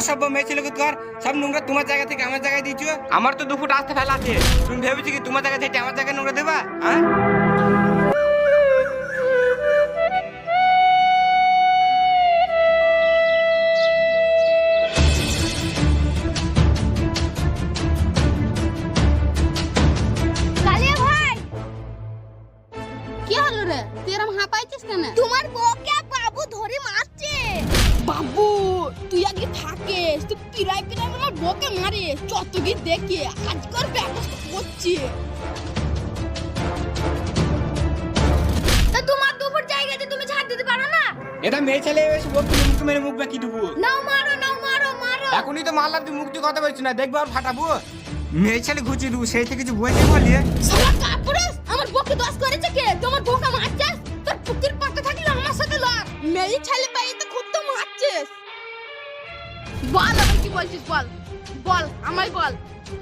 অসভ্য মেয়ে ছিল কর সব নোংরা তোমার জায়গা থেকে আমার জায়গায় দিচ্ছ আমার তো দু ফুট আসতে ফেলা আছে। তুমি ভেবেছি কি তোমার জায়গা থেকে আমার জায়গায় নোংরা দেবা? হ্যাঁ? কালিয়া ভাই! কি হলো রে? তুই এরম হাঁপাইছিস কেন? তোমার বউকে মারে যত কি দেখে ব্যবস্থা করছি। তা তোমার দুপুর জায়গাতে তুমি ছাড় দিতে পারো না? এটা মেয়ে ছেলে এসে বলতে মুখ মেরে মুখ বাকি দেবো নাও মারো নাও মারো মারো। এখনই তো মারলাম তুই মুখ দিয়ে কথা বলছি না। দেখব আর ফাটাবো মেয়ে ছেলে ঘুচিয়ে দেবো সেই থেকে কিছু বইতে বলি সারা কাপুরে আমার বকে দোষ করেছে কে? তোমার বকে মারছিস তোর পুতির পাতে থাকলে আমার সাথে লড়। মেয়ে ছেলে পাই তো খুব তো মারছিস। বল আমি কি বলছিস বল? বল আমায় বল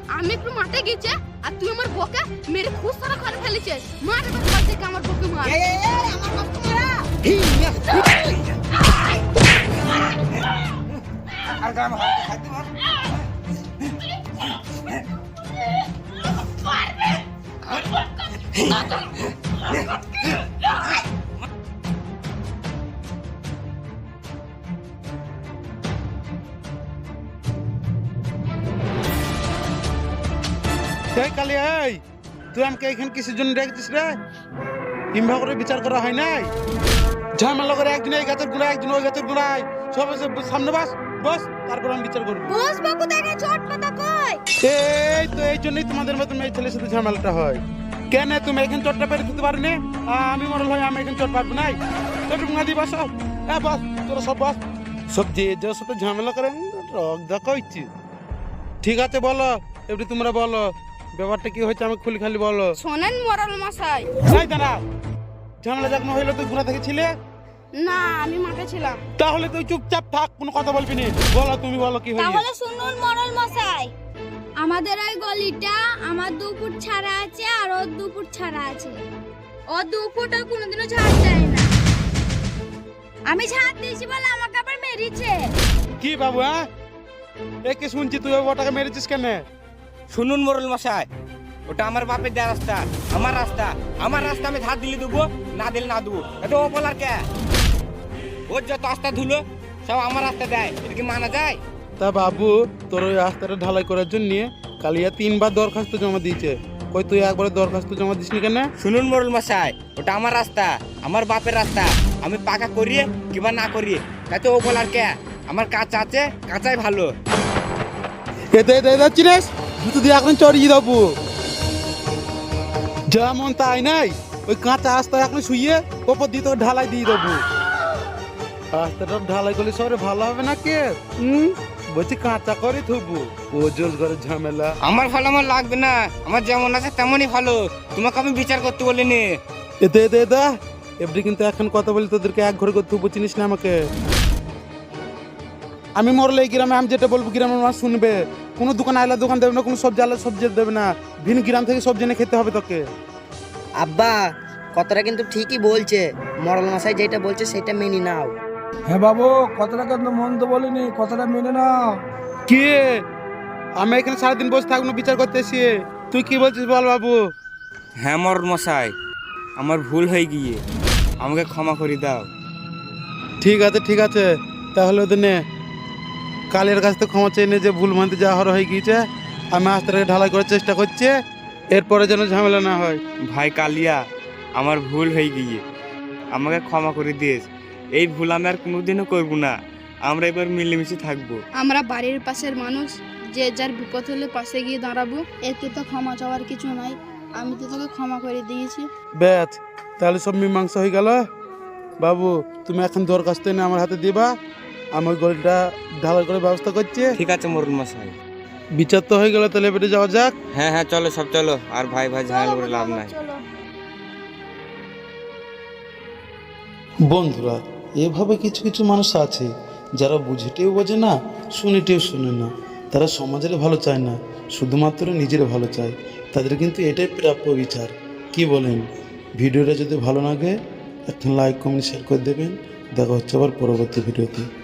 আমি একটু মাঠে গেছে আর তুই আমার বকে মেরে খুব সারা করে ফেলেছিস মার এবার বল থেকে আমার বকে মার আমার বকে মারা আর গাম হাত দিবো এই কালি এই তুই আমাকে এখানে কিসের জন্য রেখেছিস রে? কিংবা করে বিচার করা হয় নাই? ঝামেলা করে একদিন এই গাছের গুড়ায় একদিন ওই গাছের গুড়ায়। সব এসে সামনে বাস বস তারপর আমি বিচার করব। বস বাবু দেখে চট পাতা কই? এই তো এই জন্যই তোমাদের মতো মেয়ে ছেলের সাথে ঝামেলাটা হয়। কেন তুমি এখানে চটটা পেরে দিতে পারো না আমি মনে হয় আমি এখানে চট পারব নাই? চট না দি বস। হ্যাঁ বস তোরা সব বস। সব যে যার সাথে ঝামেলা করে রক দেখা ইচ্ছে ঠিক আছে বলো এবারে তোমরা বলো ব্যাপারটা কি হয়েছে? আমি খুলি খালি বলো। শোনেন মরাল মশাই। এই দাঁড়া। ঝামেলা যখন হইল তুই ঘোরা থেকে ছিলে? না আমি মাঠে ছিলাম। তাহলে তুই চুপচাপ থাক কোনো কথা বলবি না। বলো তুমি বলো কি হয়েছে? তাহলে শুনুন মরল মশাই। আমাদের ওই গলিটা আমার দু ফুট ছাড়া আছে আর ওর দু ফুট ছাড়া আছে। ও দু ফুট ও কোনোদিনও ছাড় দেয় না। আমি ছাড় দিয়েছি বলে আমাকে আবার মেরেছে। কি বাবু হ্যাঁ? একে শুনছি? তুই ওটাকে মেরেছিস কেন? শুনুন মোরল মশাই ওটা আমার বাপের দেওয়া রাস্তা আমার রাস্তা আমার রাস্তা আমি ধার দিলে দেবো না দিলে না দেবো। এটা ও বলার কে? ওর যত রাস্তা ধুলো সব আমার রাস্তা দেয় এটা কি মানা যায়? তা বাবু তোর ওই রাস্তাটা ঢালাই করার জন্য কালিয়া তিনবার দরখাস্ত জমা দিয়েছে। কই তুই একবারে দরখাস্ত জমা দিসনি কেন? শুনুন মোরল মশাই ওটা আমার রাস্তা আমার বাপের রাস্তা আমি পাকা করিয়ে কিবা না করিয়ে তাতে ও বলার কে? আমার কাঁচা আছে কাঁচাই ভালো। এতে এতে এতে চিনিস? জুতো দিয়ে এখন চড়িয়ে দেবো যেমন তাই নাই ওই কাঁচা রাস্তা এখন শুয়ে ওপর দিয়ে তোকে ঢালাই দিয়ে দেবো রাস্তাটা ঢালাই করলে সরে ভালো হবে না কে হুম বলছি কাঁচা করে থবো ও জোর করে ঝামেলা আমার ভালো আমার লাগবে না আমার যেমন আছে তেমনই ভালো তোমাকে আমি বিচার করতে বলিনি এতে এতে এতে এবারে কিন্তু এখন কথা বলি তোদেরকে এক ঘরে করতে হবে চিনিস না আমাকে আমি মরলে এই গ্রামে আমি যেটা বলব গ্রামের মানুষ শুনবে কোনো দোকান আইলা দোকান দেবে না কোনো সবজি আলা সবজি দেবে না। ভিন গ্রাম থেকে সবজি এনে খেতে হবে তোকে। আব্বা কথাটা কিন্তু ঠিকই বলছে। মরল মশাই যেটা বলছে সেটা মেনে নাও। হ্যাঁ বাবু কথাটা কিন্তু মন তো বলিনি কথাটা মেনে নাও। কে? আমি এখানে সারাদিন বসে থাকব বিচার করতে এসে। তুই কি বলছিস বল বাবু? হ্যাঁ মর মশাই আমার ভুল হয়ে গিয়ে আমাকে ক্ষমা করে দাও। ঠিক আছে ঠিক আছে। তাহলে ওদের নে। কালের কাছ থেকে ক্ষমা চেয়ে নে যে ভুল মানতে যা হওয়ার হয়ে গিয়েছে আমি আস্তে ঢালাই করার চেষ্টা করছি এরপরে যেন ঝামেলা না হয়। ভাই কালিয়া আমার ভুল হয়ে গিয়ে আমাকে ক্ষমা করে দিস এই ভুল আমি আর কোনোদিনও করব না। আমরা এবার মিলেমিশে থাকব। আমরা বাড়ির পাশের মানুষ যে যার বিপদ হলে পাশে গিয়ে দাঁড়াবো। এতে তো ক্ষমা চাওয়ার কিছু নাই। আমি তো তোকে ক্ষমা করে দিয়েছি। ব্যাচ তাহলে সব মীমাংসা হয়ে গেল। বাবু তুমি এখন দরখাস্ত এনে আমার হাতে দিবা। আমি ওই গলিটা ঢালাই করে ব্যবস্থা করছে। ঠিক আছে মরুন মশাই। বিচার তো হয়ে গেল তাহলে বেটে যাওয়া যাক। হ্যাঁ হ্যাঁ চলো সব চলো। আর ভাই ভাই ঝামেলা করে লাভ নাই। বন্ধুরা এভাবে কিছু কিছু মানুষ আছে যারা বুঝেটেও বোঝে না শুনেটেও শুনে না। তারা সমাজের ভালো চায় না শুধুমাত্র নিজের ভালো চায়। তাদের কিন্তু এটাই প্রাপ্য বিচার। কি বলেন? ভিডিওটা যদি ভালো লাগে একটা লাইক কমেন্ট শেয়ার করে দেবেন। দেখা হচ্ছে আবার পরবর্তী ভিডিওতে।